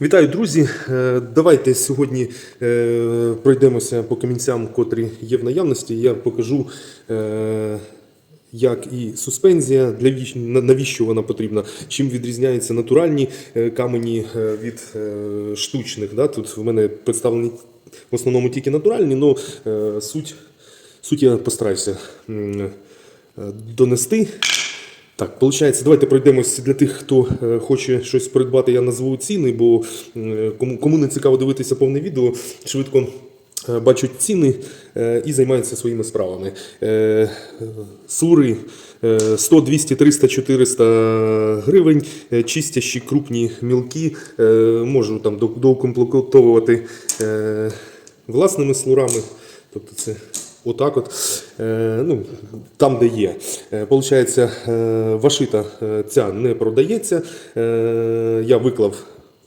Вітаю, друзі! Е, Давайте сьогодні е, пройдемося по камінцям, котрі є в наявності. Я покажу, е, як і суспензія, для навіщо вона потрібна, чим відрізняються натуральні камені від штучних. Тут в мене представлені в основному тільки натуральні, але суть, суть я постараюся донести. Так, виходить, давайте пройдемось для тих, хто е, хоче щось придбати, я назву ціни, бо е, кому, кому не цікаво дивитися повне відео, швидко е, бачать ціни і займаються своїми справами. Сури е, 100, 200, 300, 400 гривень, чистящі крупні мілкі, е, можу там до- доукомплектовувати власними слурами. Тобто це Отак от, е, ну, там, де є. Е, Получається, е, вашита ця не продається. Я виклав,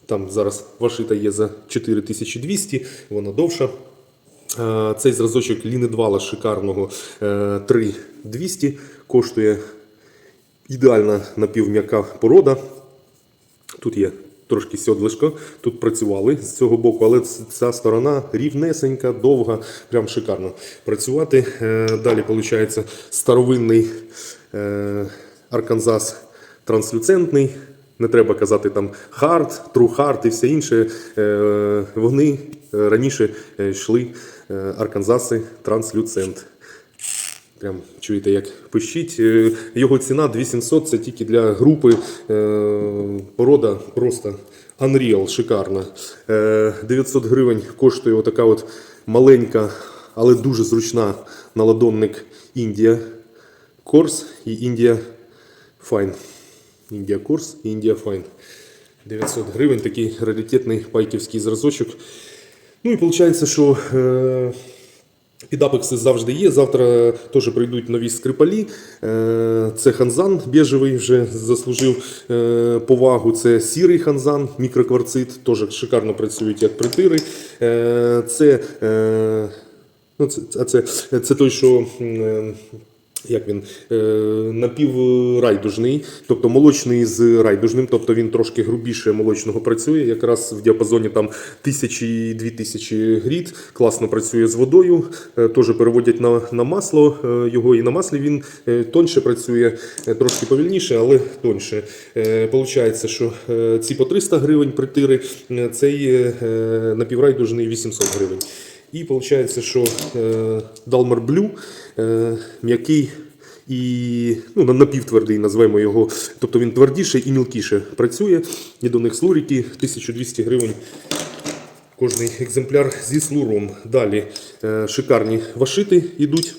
там зараз вашита є за 4200, вона довша. Цей зразочок лінедвала шикарного е, 3200 коштує ідеальна напівм'яка порода. Тут є трошки сьодлишко, тут працювали з цього боку, але ця сторона рівнесенька, довга, прям шикарно працювати. Е, Далі, виходить, старовинний е, арканзас транслюцентний. Не треба казати там хард, true hard і все інше. Е, Вони раніше йшли арканзаси транслюцент. Прям чуєте, як пищить. Е, Його ціна 2700, це тільки для групи. Е, Порода просто Unreal, шикарна. Е, 900 гривень коштує отака от маленька, але дуже зручна наладонник Індія Корс і Індія Fine. Індія Корс і Індія Fine. 900 гривень, такий раритетний пайківський зразочок. Ну і виходить, що е, під апекси завжди є. Завтра теж прийдуть нові скрипалі. Е, Це ханзан біжевий вже заслужив е, повагу. Це сірий ханзан, мікрокварцит, теж шикарно працюють як притири. Е, Це, е, ну, це, це, це, це той, що. Як він е, напіврайдужний, тобто молочний з райдужним, тобто він трошки грубіше молочного працює, якраз в діапазоні там тисячі дві тисячі гріт, класно працює з водою, е, теж переводять на, на масло е, його, і на маслі він тоньше працює, трошки повільніше, але тоньше. Получається, що ці по 300 гривень притири, цей напіврайдужний 800 гривень. І виходить, що е, Далмар Блю е, м'який і ну, напівтвердий, назвемо його. Тобто він твердіше і мілкіше працює. І до них слурики 1200 гривень. Кожний екземпляр зі слуром. Далі е, шикарні вашити йдуть.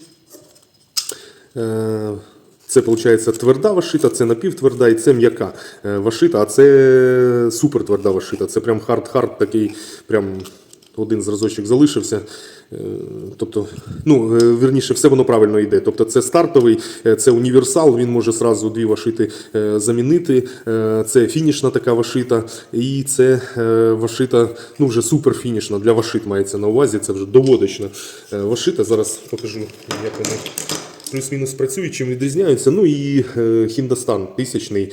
Це виходить тверда вашита, це напівтверда і це м'яка вашита, а це супер тверда вашита. Це прям хард-хард такий, прям один зразочок залишився. Е, Тобто, ну, е, вірніше, все воно правильно йде. Тобто це стартовий, е, це універсал, він може зразу дві вашити замінити. Це фінішна така вашита, і це вашита, ну вже супер фінішна для вашит мається на увазі. Це вже доводочна вашита. Зараз покажу, як вона плюс-мінус працюють, чим відрізняються. Ну і Хіндостан тисячний,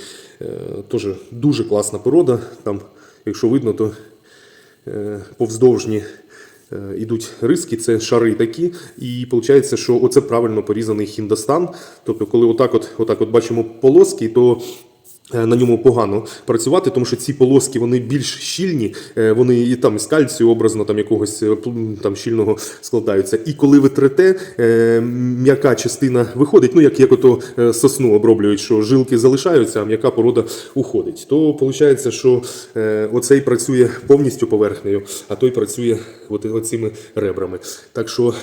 теж дуже класна порода. Там, якщо видно, то повздовжні йдуть риски, це шари такі. І виходить, що оце правильно порізаний хіндостан. Тобто, коли отак от, отак от бачимо полоски, то е, на ньому погано працювати, тому що ці полоски вони більш щільні, е, вони і там із кальцію образно там якогось е, там щільного складаються. І коли ви трете, е, м'яка частина виходить, ну як, як ото е, сосну оброблюють, що жилки залишаються, а м'яка порода уходить. То виходить, що е, оцей працює повністю поверхнею, а той працює оцими ребрами. Так що.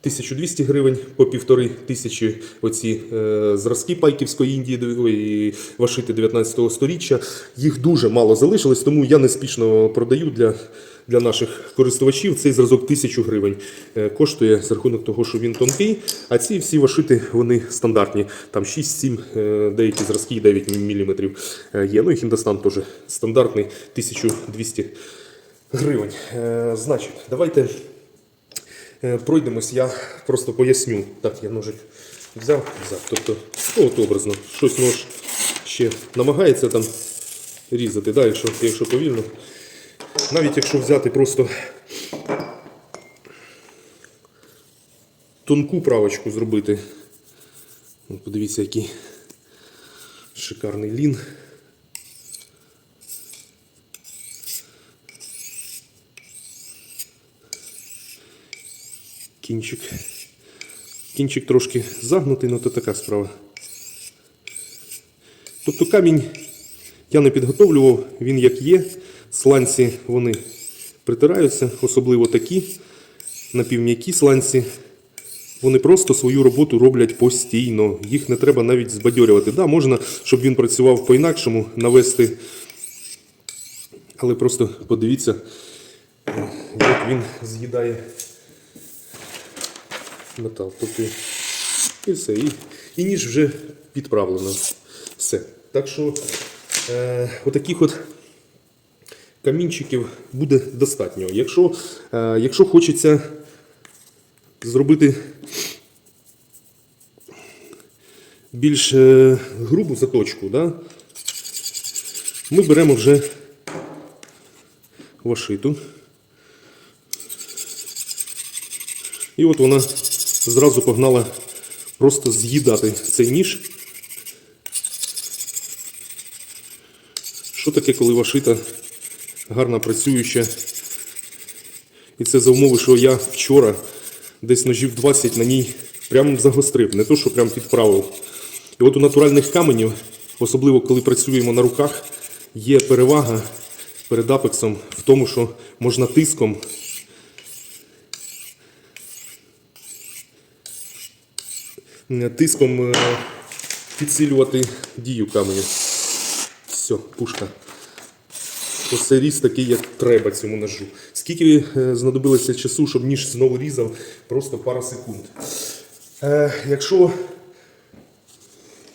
Е, 1200 гривень по півтори тисячі оці е, зразки пайківської Індії ой, вашити 19 сторіччя. Їх дуже мало залишилось, тому я неспішно продаю для, для наших користувачів. Цей зразок 1000 гривень е, коштує за рахунок того, що він тонкий. А ці всі вашити вони стандартні. Там 6-7, е, деякі зразки 9 мм є. Ну і Хіндостан теж стандартний 1200 гривень. Е, Значить, давайте. Е, Пройдемось, я просто поясню. Так, я ножик взяв, взяв. Тобто, ну, от образно, щось нож ще намагається там різати, да, якщо, якщо повільно. Навіть якщо взяти просто тонку правочку зробити. Подивіться, який шикарний лін. Кінчик. Кінчик трошки загнутий, але то така справа. Тобто камінь я не підготовлював, він як є. Сланці вони притираються, особливо такі напівм'які сланці. Вони просто свою роботу роблять постійно. Їх не треба навіть збадьорювати. Да, можна, щоб він працював по-інакшому, навести. Але просто подивіться, як він з'їдає метал. Тобто і все. І, і ніж вже підправлено. Все. Так що е, отаких от камінчиків буде достатньо. Якщо, е, якщо хочеться зробити більш е, грубу заточку, да? ми беремо вже вашиту. І от вона зразу погнала просто з'їдати цей ніж. Що таке, коли вашита гарно працююча? І це за умови, що я вчора десь ножів 20 на ній прямо загострив, не то, що прям підправив. І от у натуральних каменів, особливо коли працюємо на руках, є перевага перед апексом в тому, що можна тиском тиском е, підсилювати дію каменю. Все, пушка. Оце різ такий, як треба цьому ножу. Скільки е, знадобилося часу, щоб ніж знову різав? Просто пара секунд. Е, якщо,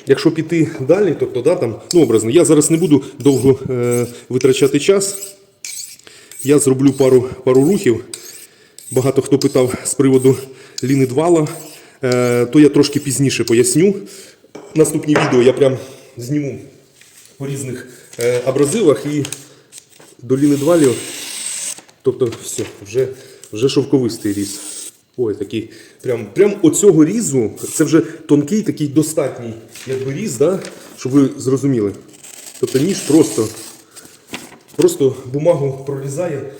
якщо піти далі, тобто да, там, ну, образно, я зараз не буду довго е, витрачати час. Я зроблю пару, пару рухів. Багато хто питав з приводу ліни двала, е, то я трошки пізніше поясню. Наступні відео я прям зніму по різних е, абразивах і до ліни двалів. Тобто, все, вже, вже шовковистий різ. Ой, такий. Прям, прям оцього різу, це вже тонкий, такий достатній якби різ, да? щоб ви зрозуміли. Тобто ніж просто, просто бумагу прорізає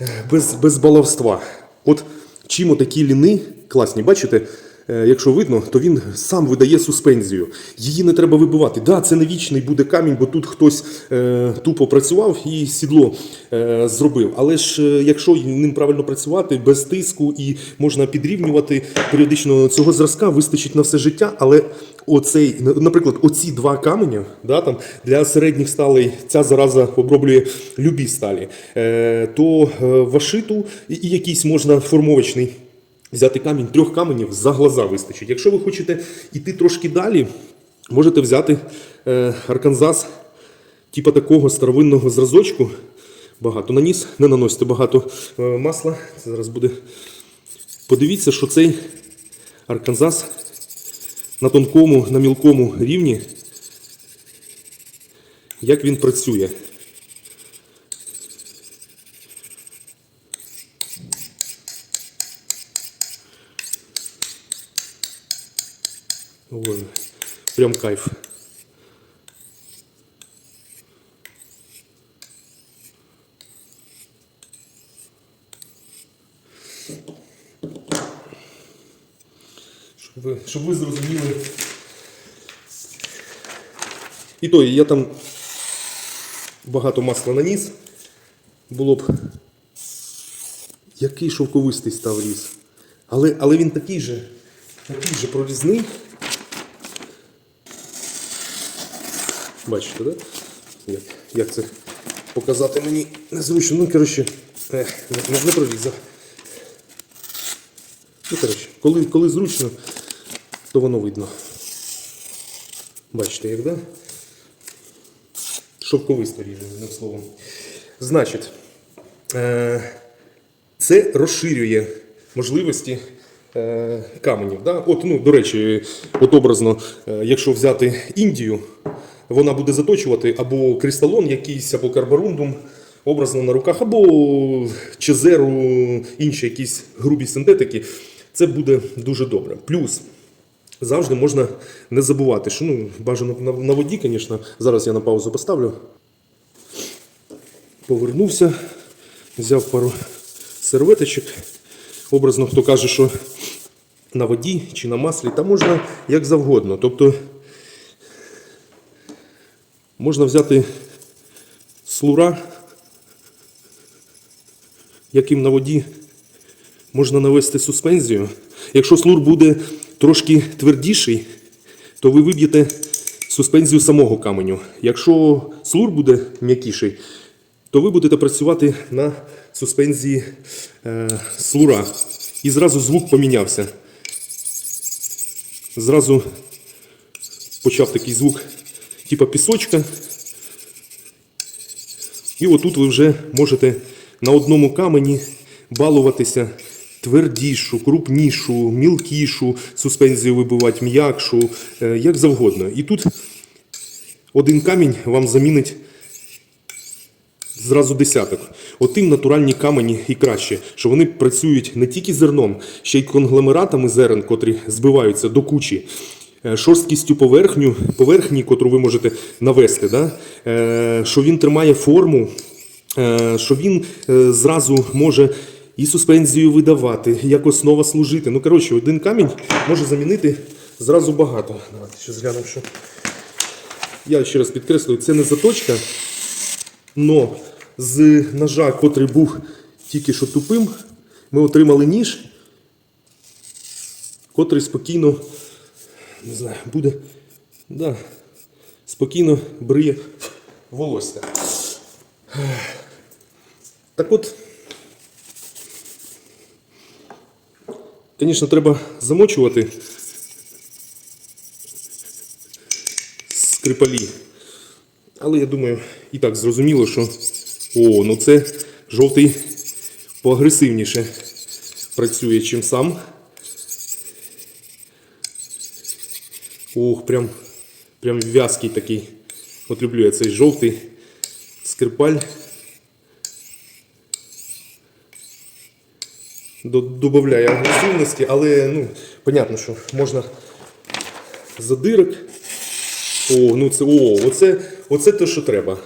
е, без, без баловства. От чим отакі ліни класні, бачите? Е, Якщо видно, то він сам видає суспензію. Її не треба вибивати. Да, це не вічний буде камінь, бо тут хтось е, тупо працював і сідло е, зробив. Але ж е, якщо ним правильно працювати, без тиску і можна підрівнювати періодично цього зразка, вистачить на все життя. Але оцей, наприклад, оці два камені, да, там, для середніх сталей ця зараза оброблює любі сталі, е, то е, вашиту і, якийсь можна формовочний. Взяти камінь, трьох каменів за глаза вистачить. Якщо ви хочете йти трошки далі, можете взяти е, арканзас, типу такого старовинного зразочку. Багато наніс, не наносите багато е, масла. Це зараз буде. Подивіться, що цей арканзас на тонкому, на мілкому рівні, як він працює. Ой, прям кайф. Щоб ви, щоб ви зрозуміли. І то, я там багато масла наніс. Було б. Який шовковистий став різ. Але, але він такий же, такий же прорізний. Бачите, да? Як, як це показати мені незручно. Ну, коротше, не, не прорізав. Ну, коротше, коли, коли зручно, то воно видно. Бачите, як, да? Шовковисто ріже, одним словом. Значить, е, це розширює можливості е, каменів. Да? От, ну, до речі, от образно, е, якщо взяти Індію, вона буде заточувати або кристалон якийсь, або карборундум, образно на руках, або чезеру, інші якісь грубі синтетики. Це буде дуже добре. Плюс завжди можна не забувати, що ну, бажано на, воді, звісно. Зараз я на паузу поставлю. Повернувся, взяв пару серветочок. Образно, хто каже, що на воді чи на маслі, та можна як завгодно. Тобто можна взяти слура, яким на воді можна навести суспензію. Якщо слур буде трошки твердіший, то ви виб'єте суспензію самого каменю. Якщо слур буде м'якіший, то ви будете працювати на суспензії е, слура. І зразу звук помінявся. Зразу почав такий звук, типа пісочка. І отут ви вже можете на одному камені балуватися твердішу, крупнішу, мілкішу суспензію вибивати, м'якшу, е, як завгодно. І тут один камінь вам замінить зразу десяток. Отим натуральні камені і краще, що вони працюють не тільки зерном, ще й конгломератами зерен, котрі збиваються до кучі. Е, Шорсткістю поверхню, поверхні, котру ви можете навести, да? Е, що він тримає форму, е, що він зразу може і суспензію видавати, як основа служити. Ну, коротше, один камінь може замінити зразу багато. Давайте ще зглянемо, що. Я ще раз підкреслюю, це не заточка, но з ножа, котрий був тільки що тупим, ми отримали ніж, котрий спокійно, не знаю, буде, да, спокійно бриє волосся. Так от, звісно, треба замочувати скрипалі. Але я думаю, і так зрозуміло, що о, ну це жовтий поагресивніше працює, чим сам. Ох, прям, прям в'язкий такий. От люблю я цей жовтий скрипаль. До- Добавляє агресивності, але ну, понятно, що можна задирок. О, ну це о, оце, оце те, що треба.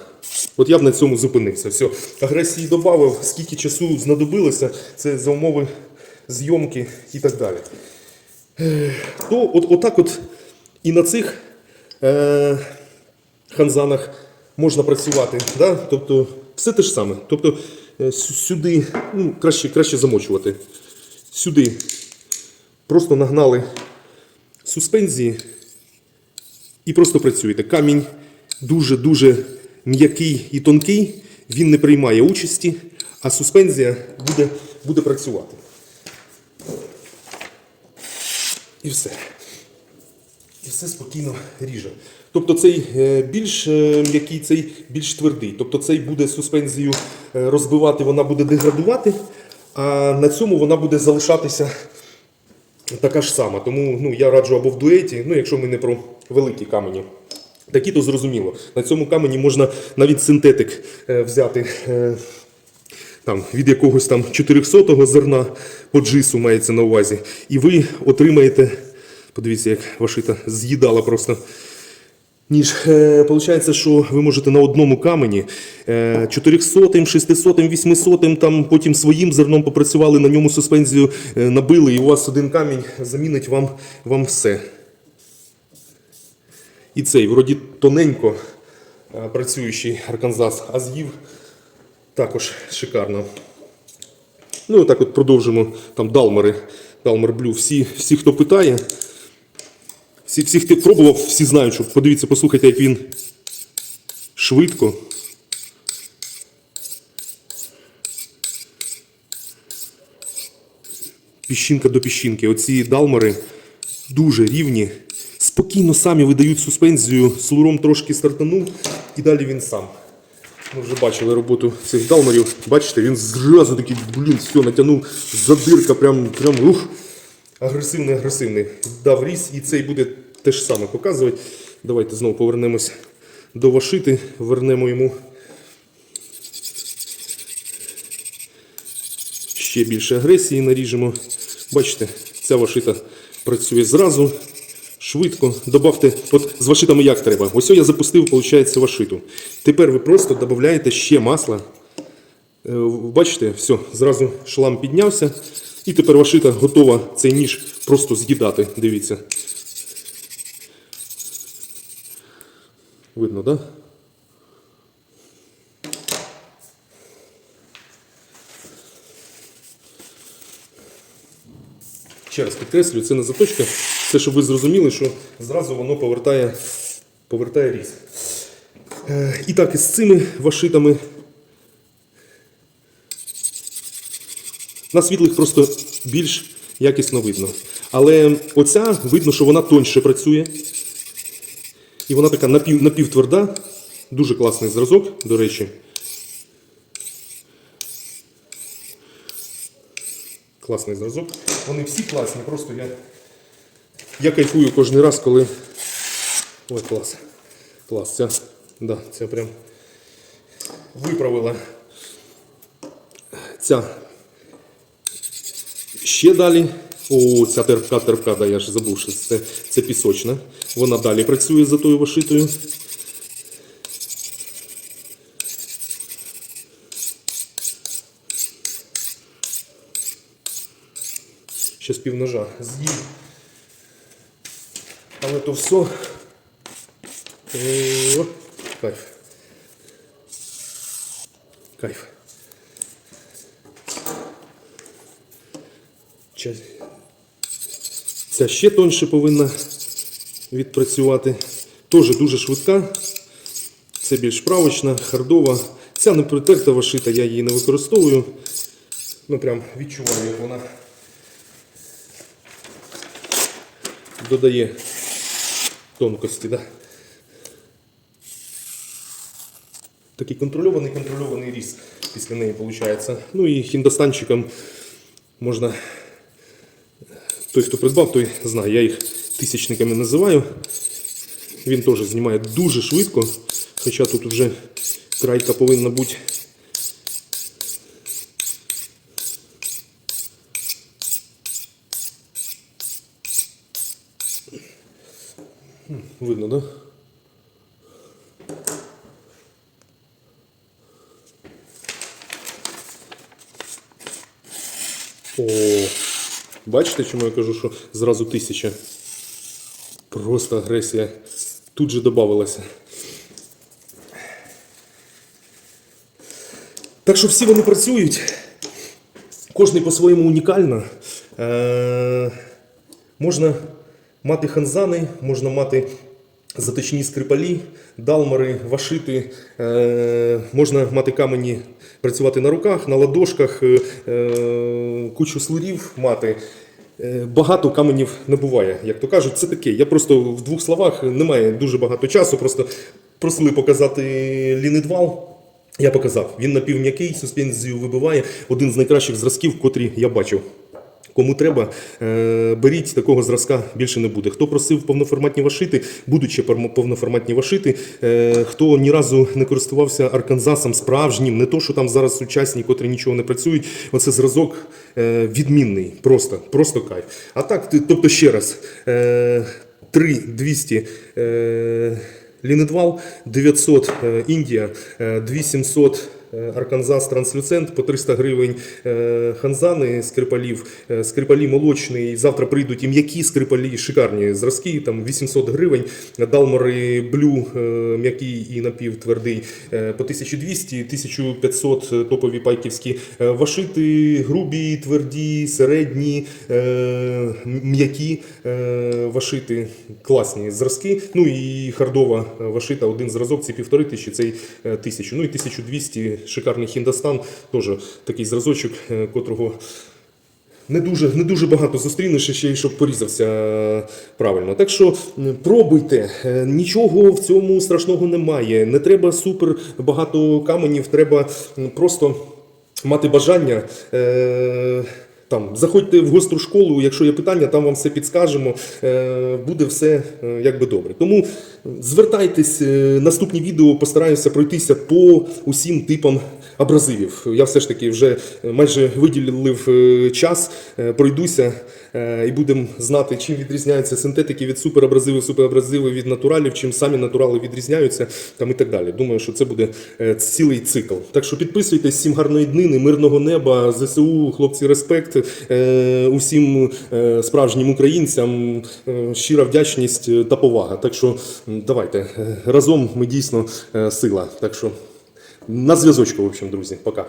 От я б на цьому зупинився. Все. Агресії додав, скільки часу знадобилося, це за умови зйомки і так далі. То от, отак от і на цих е, ханзанах можна працювати. Да? Тобто все те ж саме. Тобто е, сюди, ну, краще, краще замочувати. Сюди просто нагнали суспензії і просто працюєте. Камінь дуже-дуже м'який і тонкий, він не приймає участі, а суспензія буде, буде працювати. І все. І все спокійно ріже. Тобто цей е, більш е, м'який, цей більш твердий. Тобто цей буде суспензію е, розбивати, вона буде деградувати, а на цьому вона буде залишатися така ж сама. Тому ну, я раджу або в дуеті, ну якщо ми не про великі камені. Такі то зрозуміло. На цьому камені можна навіть синтетик взяти. там, від якогось там 400-го зерна по джису мається на увазі. І ви отримаєте, подивіться, як вашита з'їдала просто. Ніж, е, получається, що ви можете на одному камені е, 400, 600, 800, там потім своїм зерном попрацювали, на ньому суспензію е, набили, і у вас один камінь замінить вам, вам все. І цей, вроді тоненько е, працюючий Арканзас, а з'їв також шикарно. Ну, і так от продовжимо там Далмери, Далмер Блю. Всі, всі, хто питає, всі, всі, хто пробував, всі знають, що подивіться, послухайте, як він швидко. Піщинка до піщинки. Оці далмери дуже рівні. Спокійно самі видають суспензію, слуром трошки стартанув, і далі він сам. Ми вже бачили роботу цих далмерів. Бачите, він зразу такий, блін, все, натягнув задирка, прям, прям ух, агресивний, агресивний. Дав ріс, і цей буде те ж саме показувати. Давайте знову повернемось довашити, вернемо йому ще більше агресії наріжемо. Бачите, ця вашита працює зразу, швидко. Добавте, от з вашитами як треба. Ось я запустив, виходить, вашиту. Тепер ви просто додаєте ще масла. Е, Бачите, все, зразу шлам піднявся. І тепер вашита готова цей ніж просто з'їдати. Дивіться. Видно, так? Да? Ще раз підкреслюю, це не заточка. Це щоб ви зрозуміли, що зразу воно повертає, повертає різ. Е, І так, із цими вашитами. На світлих просто більш якісно видно. Але оця видно, що вона тоньше працює. І вона така напів, напівтверда. Дуже класний зразок, до речі. Класний зразок. Вони всі класні, просто я, я кайфую кожен раз, коли. Ой, клас. Клас. Ця, да, ця прям виправила. Ця Ще далі. О, ця терпка, терпка, да, я ж забув, що це, це пісочна. Вона далі працює за тою вишитою. Ще з півножа з'їм. Але то все. О, кайф. Кайф. Ця ще тоньше повинна відпрацювати. Теж дуже швидка. Це більш правочна, хардова. Ця не притерта вашита, я її не використовую. Ну прям відчуваю, як вона додає тонкості. Да? Такий контрольований, контрольований різ після неї виходить. Ну і хіндостанчиком можна той, хто придбав, той знає. Я їх тисячниками називаю. Він теж знімає дуже швидко, хоча тут вже крайка повинна бути. Видно, так? Да? О, бачите, чому я кажу, що зразу тисяча. Просто агресія тут же додавалася. Так що всі вони працюють. Кожний по-своєму унікально. Е- можна мати ханзани, можна мати заточні скрипалі, далмари, вашити. Е- можна мати камені, працювати на руках, на ладошках, е- е- кучу слурів мати. Е, Багато каменів не буває, як то кажуть, це таке. Я просто в двох словах немає дуже багато часу. Просто просили показати лінидвал. Я показав. Він напівм'який, суспензію вибиває. Один з найкращих зразків, котрі я бачив. Кому треба, е, беріть такого зразка більше не буде. Хто просив повноформатні вашити, пормо- повноформатні вашити. Е, Хто ні разу не користувався арканзасом справжнім, не то, що там зараз сучасні, котрі нічого не працюють. Оце зразок е, відмінний, просто, просто кайф. А так, тобто ще раз, е, 3200 е, Лінедвал, 900 е, Індія, е, 2700 е, Арканзас Транслюцент, по 300 гривень е, ханзани скрипалів, е, скрипалі молочний. Завтра прийдуть і м'які скрипалі, шикарні зразки, там 800 гривень. Далмари блю, е, м'який і напівтвердий е, по 1200, 1500 топові пайківські е, вашити, грубі, тверді, середні, е, м'які е, вашити, класні зразки. Ну і хардова е, вашита, один зразок, це півтори тисячі, цей е, тисячу. Ну і 1200 шикарний хіндостан, теж такий зразочок, е, котрого. Не дуже, не дуже багато зустрінеш ще й щоб порізався е, правильно. Так що пробуйте, Е, нічого в цьому страшного немає. Не треба супер багато каменів, треба просто мати бажання. Е, Там заходьте в гостру школу, якщо є питання, там вам все підскажемо. Е, Буде все е, якби добре. Тому звертайтесь, е, наступні відео постараюся пройтися по усім типам абразивів. Я все ж таки вже майже виділив час, пройдуся і будемо знати, чим відрізняються синтетики від суперабразивів, суперабразиви від натуралів, чим самі натурали відрізняються там і так далі. Думаю, що це буде цілий цикл. Так що підписуйтесь, всім гарної днини, мирного неба, ЗСУ, хлопці, респект е, усім е, справжнім українцям, е, щира вдячність та повага. Так що давайте разом ми дійсно сила. Так що на зв'язочку, в общем, друзі, пока.